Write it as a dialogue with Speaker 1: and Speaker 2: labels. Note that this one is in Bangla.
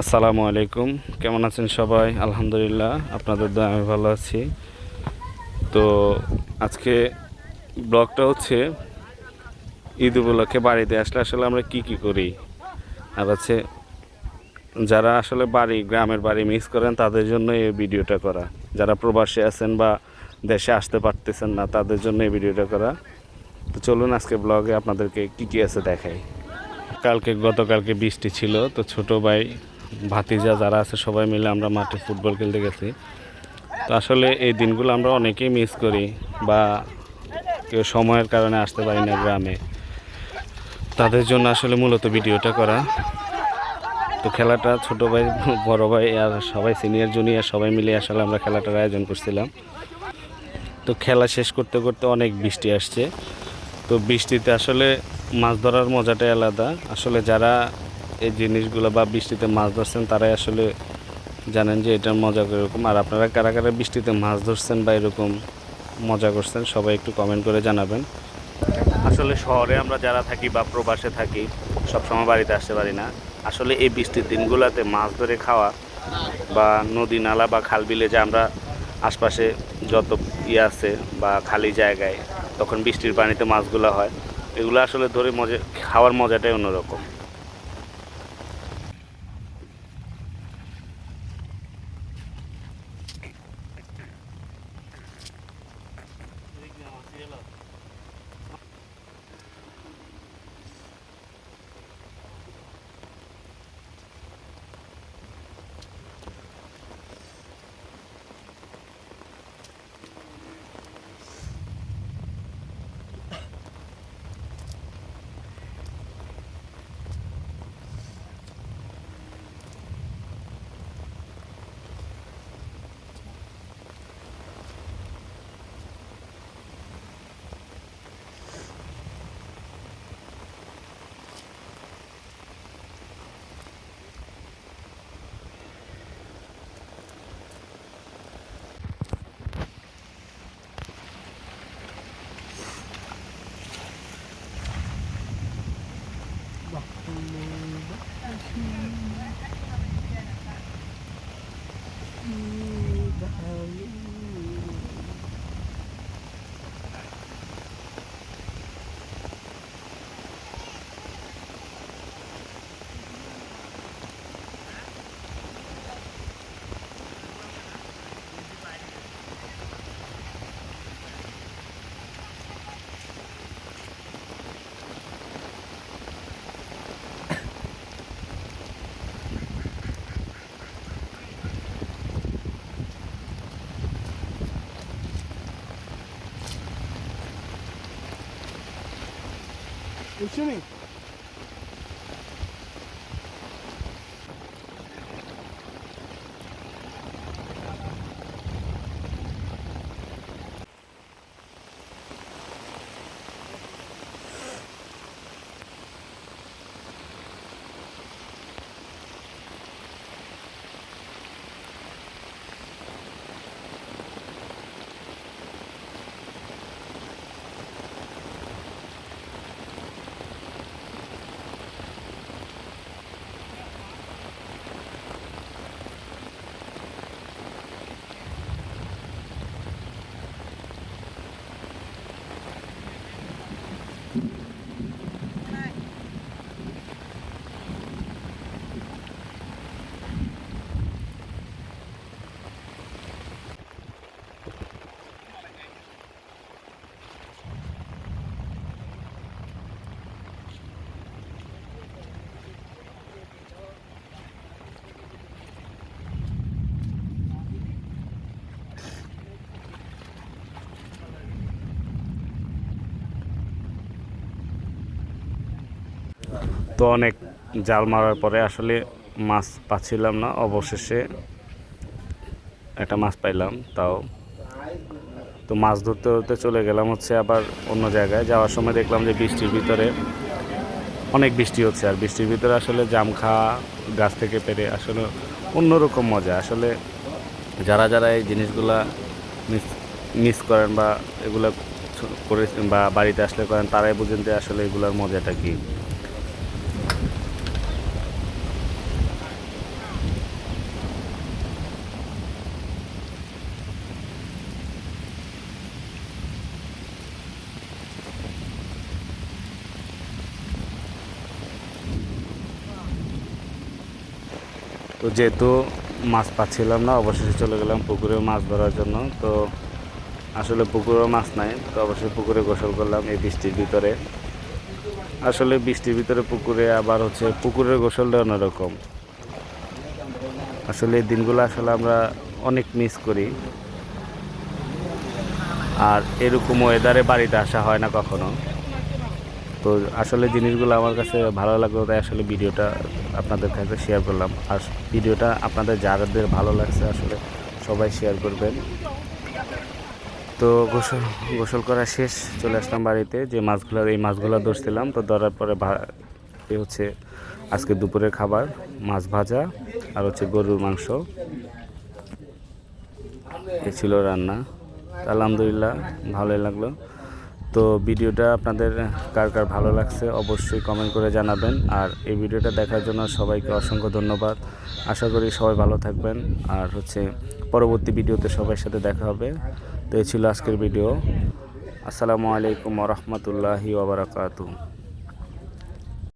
Speaker 1: আসসালামু আলাইকুম। কেমন আছেন সবাই? আলহামদুলিল্লাহ, আপনাদের দয়া, আমি ভালো আছি। তো আজকে ব্লগটা হচ্ছে ঈদ উপলক্ষে বাড়িতে আসলে আসলে আমরা কি কি করি? আর হচ্ছে যারা আসলে বাড়ি, গ্রামের বাড়ি মিস করেন, তাদের জন্য এই ভিডিওটা করা। যারা প্রবাসে আছেন বা দেশে আসতে পারতেছেন না, তাদের জন্য এই ভিডিওটা করা। তো চলুন আজকে ব্লগে আপনাদেরকে কি কি আছে দেখাই। কালকে, গতকালকে বৃষ্টি ছিল, তো ছোট ভাই ভাতিজা যারা আছে, সবাই মিলে আমরা মাঠে ফুটবল খেলতে গেছি। তো আসলে এই দিনগুলো আমরা অনেকেই মিস করি বা কেউ সময়ের কারণে আসতে পারি না গ্রামে। তাদের জন্য আসলে মূলত ভিডিওটা করা। তো খেলাটা ছোট ভাই, বড় ভাই আর সবাই সিনিয়র জুনিয়র সবাই মিলে আসলে আমরা খেলাটার আয়োজন করছিলাম। তো খেলা শেষ করতে করতে অনেক বৃষ্টি আসছে। তো বৃষ্টিতে আসলে মাছ ধরার মজাটাই আলাদা। আসলে যারা এই জিনিসগুলো বা বৃষ্টিতে মাছ ধরছেন, তারাই আসলে জানেন যে এটার মজা কীরকম। আর আপনারা কারা কারা বৃষ্টিতে মাছ ধরছেন বা এরকম মজা করছেন, সবাই একটু কমেন্ট করে জানাবেন। আসলে শহরে আমরা যারা থাকি বা প্রবাসে থাকি, সবসময় বাড়িতে আসতে পারি না। আসলে এই বৃষ্টির দিনগুলোতে মাছ ধরে খাওয়া বা নদী নালা বা খাল বিলে যে আমরা আশপাশে যত ইয়ে আছে বা খালি জায়গায়, তখন বৃষ্টির পানিতে মাছগুলো হয়। এগুলো আসলে ধরে মজা, খাওয়ার মজাটাই অন্যরকম।
Speaker 2: 我的心。Hey, Jimmy.
Speaker 1: তো অনেক জাল মারার পরে আসলে মাছ পাচ্ছিলাম না, অবশেষে একটা মাছ পাইলাম তাও। তো মাছ ধরতে ধরতে চলে গেলাম হচ্ছে আবার অন্য জায়গায়। যাওয়ার সময় দেখলাম যে বৃষ্টির ভিতরে অনেক বৃষ্টি হচ্ছে আর বৃষ্টির ভিতরে আসলে জাম খাওয়া গাছ থেকে পেরে আসলে অন্যরকম মজা। আসলে যারা যারা এই জিনিসগুলা মিস মিস করেন বা এগুলো করে বা বাড়িতে আসলে করেন, তারাই বুঝেন যে আসলে এগুলোর মজাটা কী। তো যেহেতু মাছ পাচ্ছিলাম না, অবশেষে চলে গেলাম পুকুরে মাছ ধরার জন্য। তো আসলে পুকুরেও মাছ নাই, তো অবশ্যই পুকুরে গোসল করলাম এই বৃষ্টির ভিতরে। আসলে বৃষ্টির ভিতরে পুকুরে আবার হচ্ছে পুকুরের গোসলটা অন্যরকম। আসলে এই দিনগুলো আসলে আমরা অনেক মিস করি। আর এরকম ওয়েদারে বাড়িতে আসা হয় না কখনো। তো আসলে জিনিসগুলো আমার কাছে ভালো লাগল, তাই আসলে ভিডিওটা আপনাদের কাছে শেয়ার করলাম। আর ভিডিওটা আপনাদের যাদের ভালো লাগছে আসলে সবাই শেয়ার করবেন। তো গোসল গোসল করা শেষ, চলে আসলাম বাড়িতে। যে মাছগুলো, এই মাছগুলো ধরছিলাম, তো ধরার পরে এ হচ্ছে আজকে দুপুরের খাবার, মাছ ভাজা আর হচ্ছে গরুর মাংস। এ ছিল রান্না। আলহামদুলিল্লাহ, ভালোই লাগল। তো ভিডিওটা আপনাদের কার কার ভালো লাগছে অবশ্যই কমেন্ট করে জানাবেন। আর এই ভিডিওটা দেখার জন্য সবাইকে অসংখ্য ধন্যবাদ। আশা করি সবাই ভালো থাকবেন। আর হচ্ছে পরবর্তী ভিডিওতে সবার সাথে দেখা হবে। তো এই ছিল আজকের ভিডিও। আসসালামু আলাইকুম রহমতুল্লাহি ওবরাকাতু